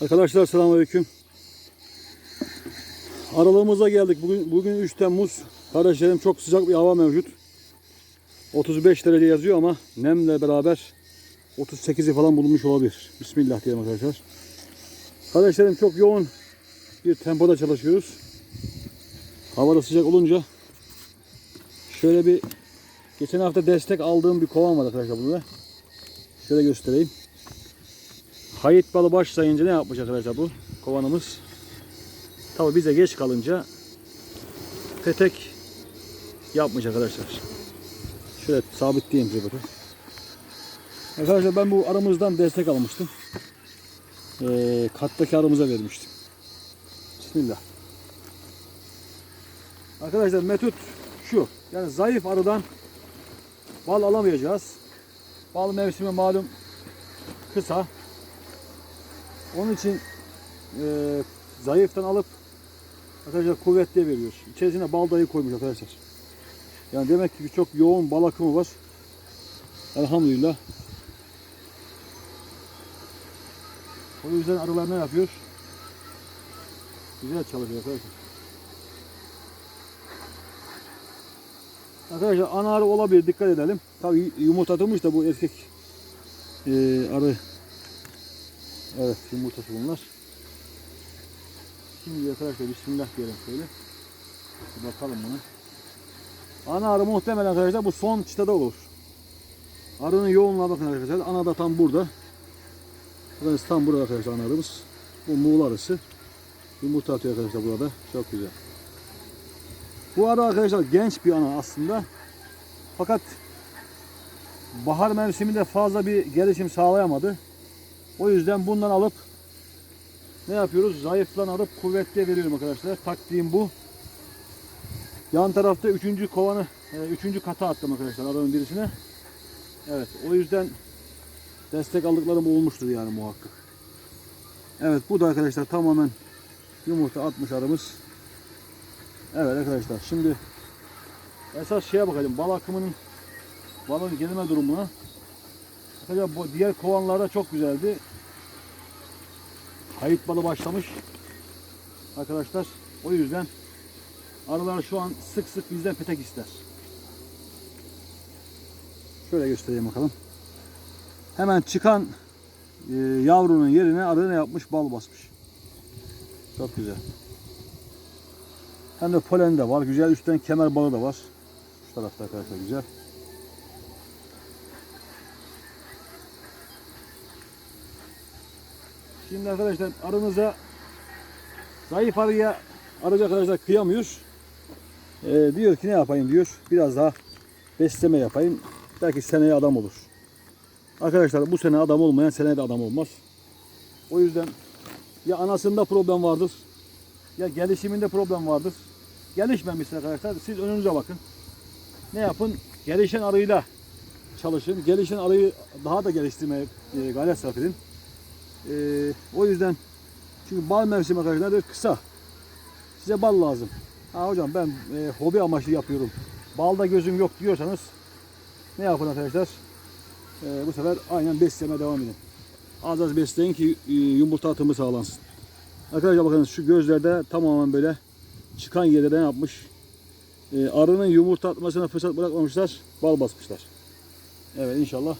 Arkadaşlar selamünaleyküm. Aralığımıza geldik. Bugün bugün 3 Temmuz. Kardeşlerim çok sıcak bir hava mevcut. 35 derece yazıyor ama nemle beraber 38'i falan bulunmuş olabilir. Bismillah diyelim arkadaşlar. Kardeşlerim çok yoğun bir tempoda çalışıyoruz. Hava da sıcak olunca şöyle bir geçen hafta destek aldığım bir kovan var arkadaşlar burada. Şöyle göstereyim. Hayit balı başlayınca ne yapmış arkadaşlar bu kovanımız? Tabi bize geç kalınca petek yapmış arkadaşlar. Şöyle sabitleyeyim size bakın. Arkadaşlar ben bu aramızdan destek almıştım. Ee, kattaki aramıza vermiştim. Bismillah. Arkadaşlar metod şu. Yani zayıf arıdan bal alamayacağız. Bal mevsimi malum kısa. Onun için e, zayıftan alıp arkadaşlar kuvvetli veriyor. İçerisine bal dayı koymuş arkadaşlar. Yani demek ki çok yoğun bal akımı var. Elhamdülillah. O yüzden arılar ne yapıyor? Güzel çalışıyor arkadaşlar. Arkadaşlar ana arı olabilir dikkat edelim. Tabi yumurtlamış da bu erkek e, arı Evet yumurtası bunlar. Şimdi arkadaşlar bismillah diyelim şöyle. Bir bakalım buna. Ana arı muhtemelen arkadaşlar bu son çıtada olur. Arının yoğunluğa bakın arkadaşlar. Ana da tam burada. Burası tam burada arkadaşlar ana arımız. Bu muğla arısı. Yumurta atıyor arkadaşlar burada. Çok güzel. Bu arı arkadaşlar genç bir ana aslında. Fakat bahar mevsiminde fazla bir gelişim sağlayamadı. O yüzden bundan alıp ne yapıyoruz? Zayıflan alıp kuvvetli veriyorum arkadaşlar. Taktiğim bu. Yan tarafta üçüncü kovanı, e, üçüncü kata attım arkadaşlar aranın birisine. Evet o yüzden destek aldıklarım olmuştur yani muhakkak. Evet bu da arkadaşlar tamamen yumurta atmış arımız. Evet arkadaşlar şimdi esas şeye bakalım bal akımının balın gelme durumuna. Arkadaşlar bu diğer kovanlarda çok güzeldi. Kayıt balı başlamış. Arkadaşlar o yüzden arılar şu an sık sık bizden petek ister. Şöyle göstereyim bakalım. Hemen çıkan e, yavrunun yerine arı ne yapmış? Bal basmış. Çok güzel. Hem de polen de var. Güzel üstten kemer balı da var. Şu tarafta arkadaşlar güzel. Şimdi arkadaşlar arınıza zayıf arıya arıcı arkadaşlar kıyamıyor. Ee, diyor ki ne yapayım diyor. Biraz daha besleme yapayım. Belki seneye adam olur. Arkadaşlar bu sene adam olmayan seneye de adam olmaz. O yüzden ya anasında problem vardır ya gelişiminde problem vardır. Gelişmemişse arkadaşlar siz önünüze bakın. Ne yapın? Gelişen arıyla çalışın. Gelişen arıyı daha da geliştirmeye e, gayret sarf edin. Ee, o yüzden çünkü bal mevsimi arkadaşlar kısa. Size bal lazım. Ha hocam ben e, hobi amaçlı yapıyorum. Balda gözüm yok diyorsanız ne yapın arkadaşlar? Ee, bu sefer aynen beslemeye devam edin. Az az besleyin ki e, yumurta atımı sağlansın. Arkadaşlar bakın şu gözlerde tamamen böyle çıkan yerde ne yapmış? Ee, arının yumurta atmasına fırsat bırakmamışlar. Bal basmışlar. Evet inşallah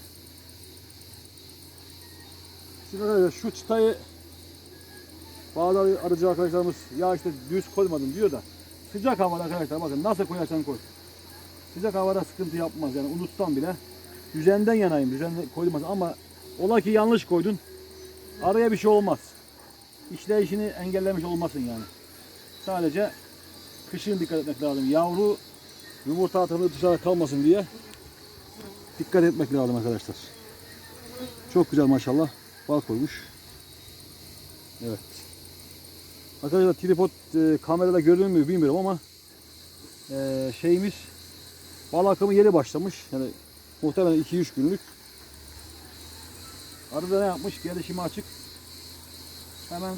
Şimdi arkadaşlar şu çıtayı bazı arıcı arkadaşlarımız ya işte düz koymadım diyor da sıcak havada arkadaşlar bakın nasıl koyarsan koy. Sıcak havada sıkıntı yapmaz yani unutsam bile düzenden yanayım düzende koymaz ama ola ki yanlış koydun araya bir şey olmaz. İşleyişini engellemiş olmasın yani. Sadece kışın dikkat etmek lazım. Yavru yumurta atımı dışarı kalmasın diye dikkat etmek lazım arkadaşlar. Çok güzel maşallah. Bal koymuş. Evet. Arkadaşlar tripod e, kamerada görünür mü bilmiyorum ama e, şeyimiz bal akımı yeni başlamış. Yani muhtemelen 2-3 günlük. Arada ne yapmış? Gelişimi açık. Hemen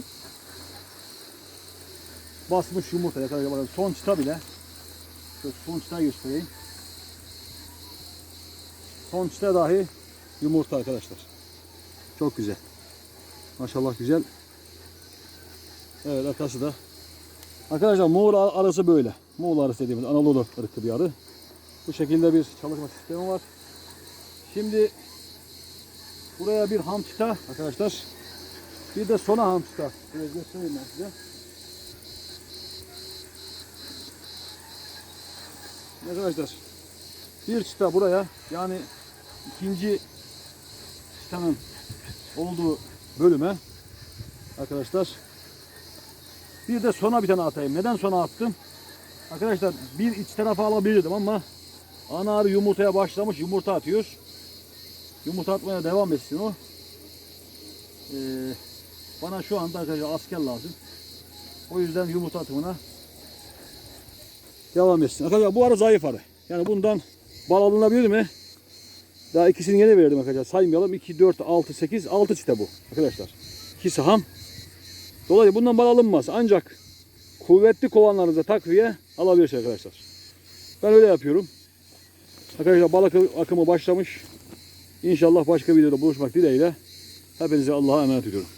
basmış yumurta. Arkadaşlar bakın son çıta bile. Şöyle son çıta göstereyim. Son çıta dahi yumurta arkadaşlar. Çok güzel. Maşallah güzel. Evet arkası da. Arkadaşlar Moğol arısı böyle. Moğol arısı dediğimiz Anadolu ırkı bir arı. Bu şekilde bir çalışma sistemi var. Şimdi buraya bir hamçita arkadaşlar. Bir de sona hamçita. Biraz göstereyim ben size. Arkadaşlar bir çıta buraya yani ikinci çıtanın olduğu bölüme arkadaşlar bir de sona bir tane atayım. Neden sona attım? Arkadaşlar bir iç tarafa alabilirdim ama ana arı yumurtaya başlamış yumurta atıyor. Yumurta atmaya devam etsin o. Ee, bana şu anda arkadaşlar asker lazım. O yüzden yumurta atımına devam etsin. Arkadaşlar bu arı zayıf arı. Yani bundan bal alınabilir mi? Daha ikisini yeni verdim arkadaşlar. Saymayalım. 2, 4, 6, 8, 6 çite bu arkadaşlar. İkisi ham. Dolayısıyla bundan bal alınmaz. Ancak kuvvetli kovanlarınıza takviye alabilirsiniz arkadaşlar. Ben öyle yapıyorum. Arkadaşlar balık akımı başlamış. İnşallah başka videoda buluşmak dileğiyle. Hepinize Allah'a emanet ediyorum.